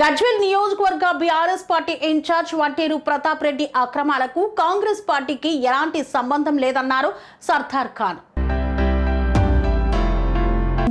గజ్వెల్ నియోజకవర్గ BRS party in charge Vanteru Pratap Reddy అక్రమాలకు కాంగ్రెస్ పార్టీకి ఎలాంటి సంబంధం లేదన్నారు సర్దార్ ఖాన్.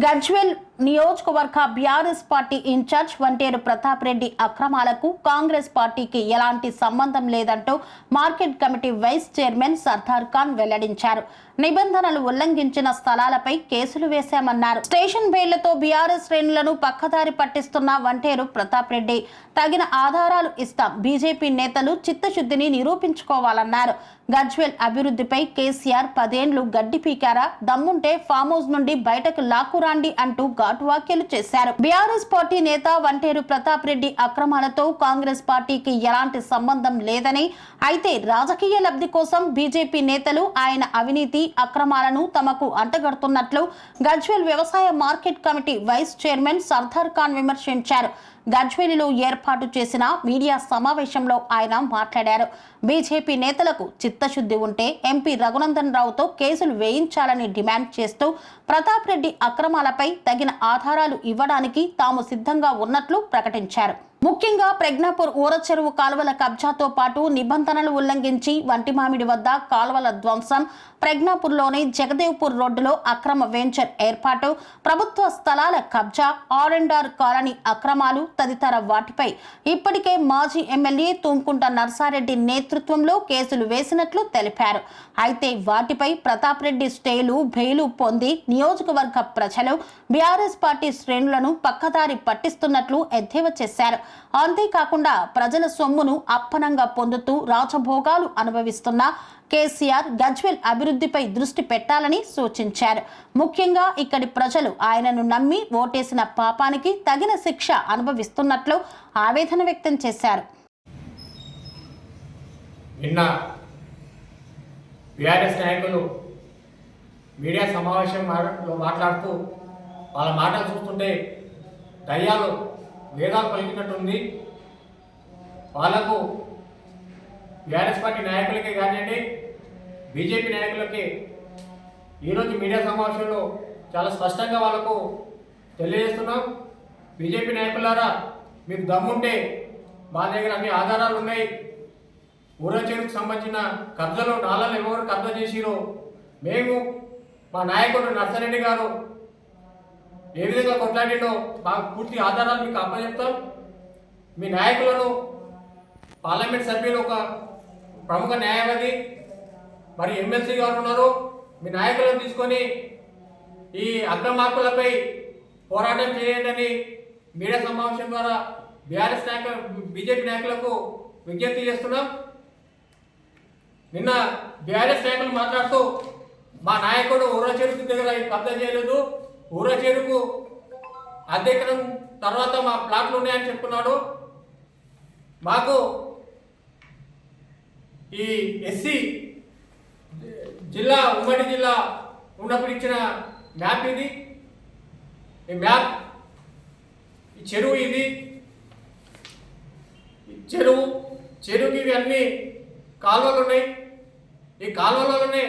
గజ్వెల్ నియోజకవర్గ BRS party in charge Vanteru Pratap Reddy అక్రమాలకు కాంగ్రెస్ పార్టీకి ఎలాంటి సంబంధం లేదంటూ market committee vice chairman Sardar Khan వెల్లడించారు. నిబంధనలు ఉల్లంఘించిన స్థలాలపై కేసులు వేశామన్నారు. స్టేషన్ బెయిళ్ళతో బీఆర్ఎస్ శ్రేణులను పక్కదారి పట్టిస్తున్న వంటేరు ప్రతాప్ రెడ్డి. తగిన ఆధారాలు ఇస్తాం. బీజేపీ నేతలు చిత్తశుద్ధిని నిరూపించుకోవాలన్నారు. గజ్వెల్ అభివృద్ధిపై కేసీఆర్ పదేండ్లు గడ్డి పీకారా? దమ్ముంటే ఫామ్ హౌస్ నుండి బయటకు లాక్కురాండి అంటూ ఘాటు వ్యాఖ్యలు చేశారు. బీఆర్ఎస్ పార్టీ నేత వంటేరు ప్రతాప్ రెడ్డి అక్రమాలతో కాంగ్రెస్ పార్టీకి ఎలాంటి సంబంధం లేదని అయితే రాజకీయ లబ్ధి కోసం బీజేపీ నేతలు ఆయన అవినీతి అక్రమాలను తమకు అంటగడుతున్నట్లు గజ్వేల్ వ్యవసాయ market committee vice chairman Sardar Khan విమర్శించారు. గజ్వేలిలో ఏర్పాటు చేసిన మీడియా సమావేశంలో ఆయన మాట్లాడారు. బీజేపీ నేతలకు చిత్తశుద్ధి ఉంటే ఎంపీ రఘునందన్ రావుతో కేసులు వేయించాలని డిమాండ్ చేస్తూ ప్రతాప్ రెడ్డి అక్రమాలపై తగిన ఆధారాలు ఇవ్వడానికి తాము సిద్ధంగా ఉన్నట్లు ప్రకటించారు. ముఖ్యంగా ప్రజ్ఞాపూర్ ఊర చెరువు కాలువల కబ్జాతో పాటు నిబంధనలు ఉల్లంఘించి వంటిమామిడి వద్ద కాలువల ధ్వంసం ప్రజ్ఞాపూర్లోని జగదేవ్పూర్ రోడ్డులో అక్రమ వెంచర్ ఏర్పాటు ప్రభుత్వ స్థలాల కబ్జా ఆర్ అండ్ ఆర్ కాలనీ అక్రమాలు తదితర వాటిపై ఇప్పటికే మాజీ ఎమ్మెల్యే తుంకుంట నర్సారెడ్డి నేతృత్వంలో కేసులు వేసినట్లు తెలిపారు. అయితే వాటిపై ప్రతాప్ రెడ్డి స్టేలు బెయిలు పొంది నియోజకవర్గ ప్రజలు బీఆర్ఎస్ పార్టీ శ్రేణులను పక్కదారి పట్టిస్తున్నట్లు ఎద్దేవా చేశారు. అంతేకాకుండా ప్రజల సొమ్మును అప్పనంగా పొందుతూ రాజభోగాలు అనుభవిస్తున్న కేసీఆర్ గజ్వెల్ అభివృద్ధిపై దృష్టి పెట్టాలని సూచించారు. ముఖ్యంగా ఇక్కడి ప్రజలు ఆయనను నమ్మి ఓటేసిన పాపానికి తగిన శిక్ష అనుభవిస్తున్నట్లు ఆవేదన వ్యక్తం చేశారు. నిన్న బీఆర్ఎస్ నాయకులు మీడియా సమావేశం మాట్లాడుతూ వాళ్ళ మాటలు చూస్తుంటే దయ్యాలు వేదాలు పలికినట్టుంది. వాళ్ళకు బీఆర్ఎస్ పార్టీ నాయకులకే కానివ్వండి బీజేపీ నాయకులకి ఈరోజు మీడియా సమావేశంలో చాలా స్పష్టంగా వాళ్ళకు తెలియజేస్తున్నాం. బీజేపీ నాయకులారా మీకు దమ్ముంటే మా దగ్గర అన్ని ఆధారాలు ఉన్నాయి. ఊర చెరుకు సంబంధించిన కబ్జాలు నాళాలు ఎవరు కబ్జా చేసిరో మేము మా నాయకుడు నర్సరెడ్డి గారు ఏ విధంగా కొట్లాడిండో మాకు పూర్తి ఆధారాలు మీకు అప్పచెప్తాం. మీ నాయకులను పార్లమెంట్ సభ్యులు ఒక ప్రముఖ న్యాయవాది మరి ఎమ్మెల్సీ గారు ఉన్నారు. మీ నాయకులను తీసుకొని ఈ అక్రమార్కులపై పోరాటం చేయండి మీడియా సమావేశం ద్వారా బీఆర్ఎస్ నాయకులు బీజేపీ నాయకులకు విజ్ఞప్తి చేస్తున్నాం. నిన్న బీఆర్ఎస్ నాయకులు మాట్లాడుతూ మా నాయకుడు ఊర దగ్గర కబ్జా చేయలేదు. ఊర చెరుకు అధ్యక్షం తర్వాత మా ప్లాట్లు ఉన్నాయని చెప్తున్నాడు. మాకు ఈ ఎస్సీ జిల్లా ఉమ్మడి జిల్లా ఉన్నప్పుడు ఇచ్చిన మ్యాప్ ఇది. ఈ మ్యాప్ ఈ చెరువు ఇది. చెరువు చెరువుకి ఇవి అన్ని కాలువలు ఉన్నాయి. ఈ కాలువలలోనే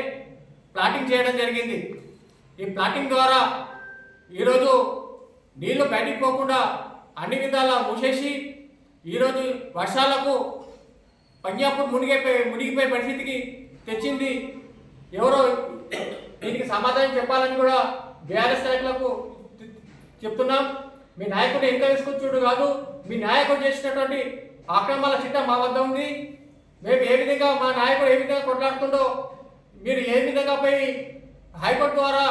ప్లాటింగ్ చేయడం జరిగింది. ఈ ప్లాటింగ్ ద్వారా ఈరోజు నీళ్ళు బయటికి పోకుండా అన్ని విధాలా మూసేసి ఈరోజు వర్షాలకు పంజాబ్ మునిగిపోయి మునిగిపోయే పరిస్థితికి తెచ్చింది ఎవరో దీనికి సమాధానం చెప్పాలని కూడా బీఆర్ఎస్ నాయకులకు చెప్తున్నాం. మీ నాయకుడు ఎంత వేసుకొచ్చుడు కాదు మీ నాయకుడు చేసినటువంటి ఆక్రమణ చిట్ట మా వద్ద ఉంది. మేము ఏ విధంగా మా నాయకుడు ఏ విధంగా కొట్లాడుతుండో మీరు ఏ విధంగా పోయి హైకోర్టు ద్వారా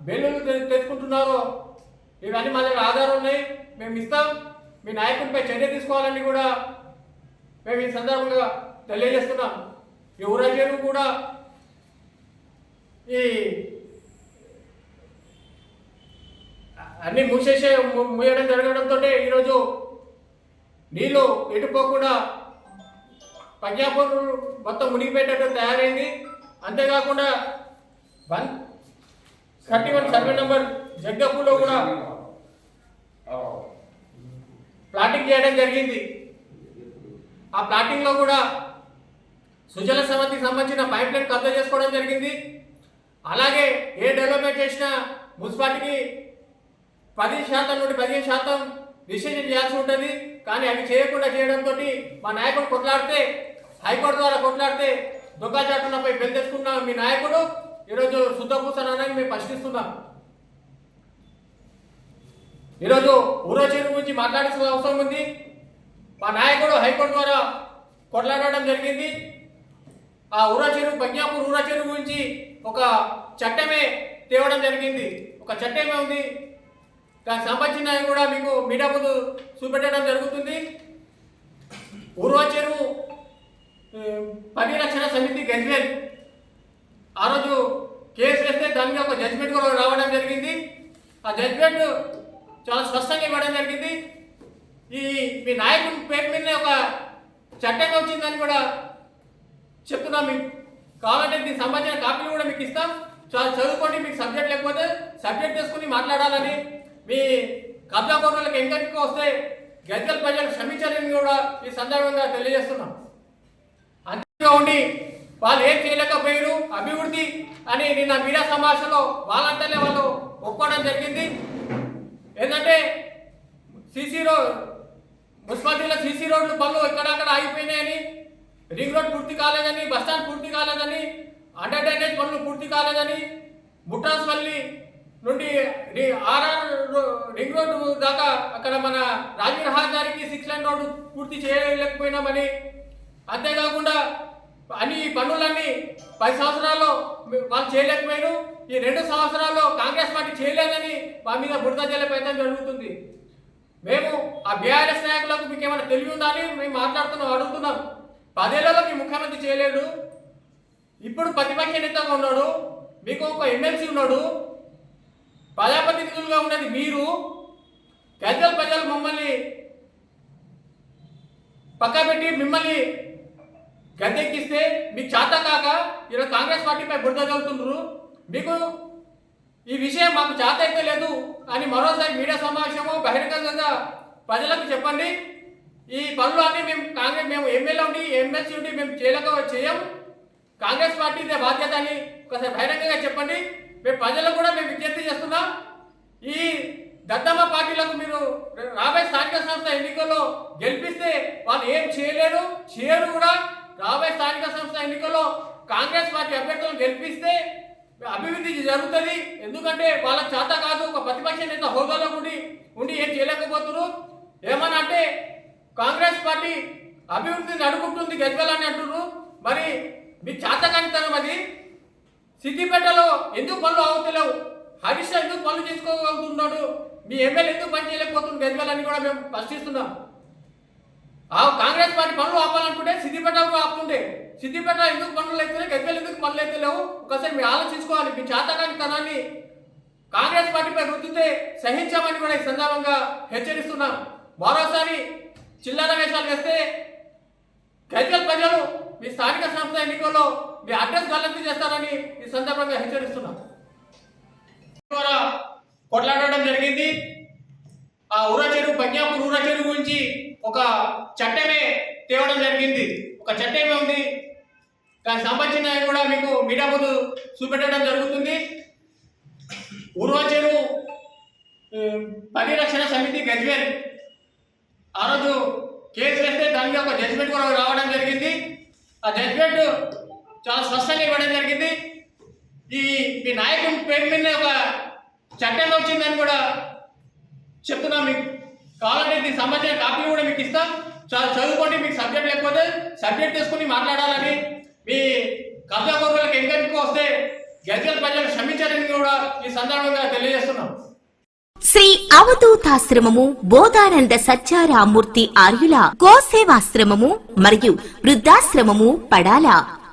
బెయిల్ తెచ్చుకుంటున్నారో? ఇవన్నీ మా దగ్గర ఆధారం ఉన్నాయి. మేము ఇస్తాం. మీ నాయకునిపై చర్య తీసుకోవాలని కూడా మేము ఈ సందర్భంగా తెలియజేస్తున్నాం. ఈ కూడా ఈ అన్ని మూసేసే మూయడం జరగడంతో ఈరోజు నీళ్ళు ఎటుపోకుండా పంజాబ్ మొత్తం మునిగిపోయేటట్టు తయారైంది. అంతేకాకుండా one thirty one survey number జగ్గపూర్లో కూడా ప్లాటింగ్ చేయడం జరిగింది. ఆ ప్లాటింగ్లో కూడా సుజల సమితికి సంబంధించిన పైప్ లైన్ కబ్జా చేసుకోవడం జరిగింది. అలాగే ఏ డెవలప్మెంట్ చేసినా మున్సిపాలిటీకి పది శాతం నుండి పదిహేను శాతం రిజిస్ట్రేషన్ చేయాల్సి ఉంటుంది. కానీ అవి చేయకుండా చేయడంతో మా నాయకుడు కొట్లాడితే హైకోర్టు ద్వారా కొట్లాడితే దొంగచాటునపై తెచ్చుకున్న మీ నాయకుడు ఈరోజు శుద్ధ కూర్చొని మేము ప్రశ్నిస్తున్నాం. ఈరోజు ఊరో గురించి మాట్లాడాల్సిన అవసరం ఉంది. మా నాయకుడు హైకోర్టు ద్వారా కొట్లాడడం జరిగింది. ఆ ఊర చెరువు పంజాపూర్ గురించి ఒక చట్టమే తేవడం జరిగింది. ఒక చట్టమే ఉంది. దానికి సంబంధించిన కూడా మీకు మీడియా ముందు చూపెట్టడం జరుగుతుంది. ఊర్వ చెరువు పరిరక్షణ సమితి గజ్వేల్ ఆ రోజు కేసు వేస్తే దాని మీద ఒక జడ్జిమెంట్ కూడా రావడం జరిగింది. ఆ జడ్జిమెంట్ చాలా స్పష్టంగా ఇవ్వడం జరిగింది. ఈ మీ నాయకుడి పేరు మీదనే ఒక చట్టం వచ్చిందని కూడా చెప్తున్నాం మీకు. కావాలంటే దీనికి సంబంధించిన కాపీలు కూడా మీకు ఇస్తాం. చాలా చదువుకోండి మీకు సబ్జెక్ట్ లేకపోతే సబ్జెక్ట్ తీసుకుని మాట్లాడాలని మీ కబ్జా కోర్టులకు ఎంకరికి వస్తే గజ్జల ప్రజలు క్షమించాలని కూడా ఈ సందర్భంగా తెలియజేస్తున్నాం. అంతేగా ఉండి వాళ్ళు ఏం చేయలేకపోయారు అభివృద్ధి అని నిన్న మీడియా సమావేశంలో వాళ్ళంటేనే వాళ్ళు ఒప్పుకోవడం జరిగింది. ఏంటంటే సీసీ రోడ్ మున్సిపాలిటీలో సీసీ రోడ్లు పనులు ఎక్కడక్కడ ఆగిపోయినాయని రింగ్ రోడ్ పూర్తి కాలేదని బస్టాండ్ పూర్తి కాలేదని అండర్ డ్రైనేజ్ పనులు పూర్తి కాలేదని ముట్టాస్పల్లి నుండి ఆర్ఆర్ రింగ్ రోడ్డు దాకా అక్కడ మన రాజీవ్ రహదారికి సిక్స్ లైన్ రోడ్డు పూర్తి చేయలేకపోయినామని అంతేకాకుండా అన్ని పనులన్నీ పది సంవత్సరాల్లో వాళ్ళు చేయలేకపోయారు ఈ రెండు సంవత్సరాల్లో కాంగ్రెస్ పార్టీ చేయలేదని మా మీద బురద జల్లే ప్రయత్నం జరుగుతుంది. మేము ఆ బీఆర్ఎస్ నాయకులకు మీకు ఏమైనా తెలివి ఉందా అని మేము మాట్లాడుతున్నాం అడుగుతున్నాం. పదేళ్ళలో మీ ముఖ్యమంత్రి చేయలేడు ఇప్పుడు ప్రతిపక్ష నేతగా ఉన్నాడు. మీకు ఒక ఎమ్మెల్సీ ఉన్నాడు. ప్రజాప్రతినిధులుగా ఉన్నది మీరు. గజ్జల ప్రజలు మమ్మల్ని పక్కబెట్టి మిమ్మల్ని గద్దెక్కిస్తే మీకు చేత కాక ఈరోజు కాంగ్రెస్ పార్టీపై బురద చదువుతుండ్రు. మీకు ఈ విషయం మాకు చేత అయితే లేదు అని మరోసారి మీడియా సమావేశము బహిరంగంగా ప్రజలకు చెప్పండి. ఈ పనులు అన్నీ మేము కాంగ్రెస్ మేము ఎమ్మెల్యే ఉండి ఎమ్మెల్సీ ఉండి మేము చేయలేక చేయం. కాంగ్రెస్ పార్టీదే బాధ్యత అని ఒకసారి బహిరంగంగా చెప్పండి. మేము ప్రజలకు కూడా మేము విజ్ఞప్తి చేస్తున్నాం. ఈ దత్తమ్మ పార్టీలకు మీరు రాబోయే స్థానిక సంస్థ ఎన్నికల్లో గెలిపిస్తే వాళ్ళు ఏం చేయలేరు. చేయరు కూడా. రాబోయే స్థానిక సంస్థ ఎన్నికల్లో కాంగ్రెస్ పార్టీ అభ్యర్థులను గెలిపిస్తే అభివృద్ధి జరుగుతుంది. ఎందుకంటే వాళ్ళకి చేత కాదు ఒక ప్రతిపక్ష నేత హోదాలో ఉండి ఉండి ఏం చేయలేకపోతున్నారు. ఏమన్నా అంటే కాంగ్రెస్ పార్టీ అభివృద్ధిని అడుగుంటుంది గెలవాలని అని అంటున్నారు. మరి మీ చేతకానితనం అది. సిద్దిపేటలో ఎందుకు పనులు అవుతలేవు? హరీష్ ఎందుకు పనులు చేసుకోగలుగుతున్నాడు? మీ ఎమ్మెల్యే ఎందుకు పని చేయలేకపోతుంది గెలవాలని కూడా మేము ప్రశ్నిస్తున్నాం. ఆ కాంగ్రెస్ పార్టీ పనులు ఆపాలనుకుంటే సిద్దిపేటకు ఆపుతుండే సిద్దిపేట ఎందుకు పనులు అయితే గజ్వల్ ఎందుకు పనులు అయితే లేవు ఒకసారి మీరు ఆలోచించుకోవాలి మీ చేతకానితనాన్ని కాంగ్రెస్ పార్టీపై రుద్దితే సహించామని కూడా ఈ సందర్భంగా హెచ్చరిస్తున్నాం. మరోసారి చిల్లర వేషాలు వేస్తే గజ్వల్ ప్రజలు మీ స్థానిక సంస్థ ఎన్నికల్లో మీ అడ్రస్ గల్లంతి చేస్తారని ఈ సందర్భంగా హెచ్చరిస్తున్నాం. ద్వారా కొట్లాడడం జరిగింది. ఆ ఊర చెరువు పంజాపూర్ ఊర చెరువు గురించి ఒక చట్టమే తేవడం జరిగింది. ఒక చట్టమే ఉంది. దానికి సంబంధించిన కూడా మీకు మీడియా ముందు చూపెట్టడం జరుగుతుంది. ఊర్వ చెరువు పరిరక్షణ సమితి గజ్వేల్. ఆ రోజు కేసు వేస్తే దాని మీద ఒక జడ్జిమెంట్ కూడా రావడం జరిగింది. ఆ జడ్జిమెంట్ చాలా స్పష్టంగా ఇవ్వడం జరిగింది. ఈ మీ నాయకుడి పేరు మీద ఒక చట్టం వచ్చిందని కూడా చెప్తున్నా మీకు. కావాలంటే దీనికి సంబంధించిన కాపీలు కూడా మీకు ఇస్తాం. చదువుకోండి మీకు సబ్జెక్ట్ లేకపోతే సబ్జెక్ట్ తీసుకుని మాట్లాడాలని. మీ కబ్జా ఎంకరికి వస్తే గజ్జల ప్రజలు క్షమించాలని కూడా ఈ సందర్భంగా తెలియజేస్తున్నాం. శ్రీ అవధూతాశ్రమము బోధానంద సత్యారామూర్తి ఆర్యుల గోసేవాశ్రమము మరియు వృద్ధాశ్రమము పడాల.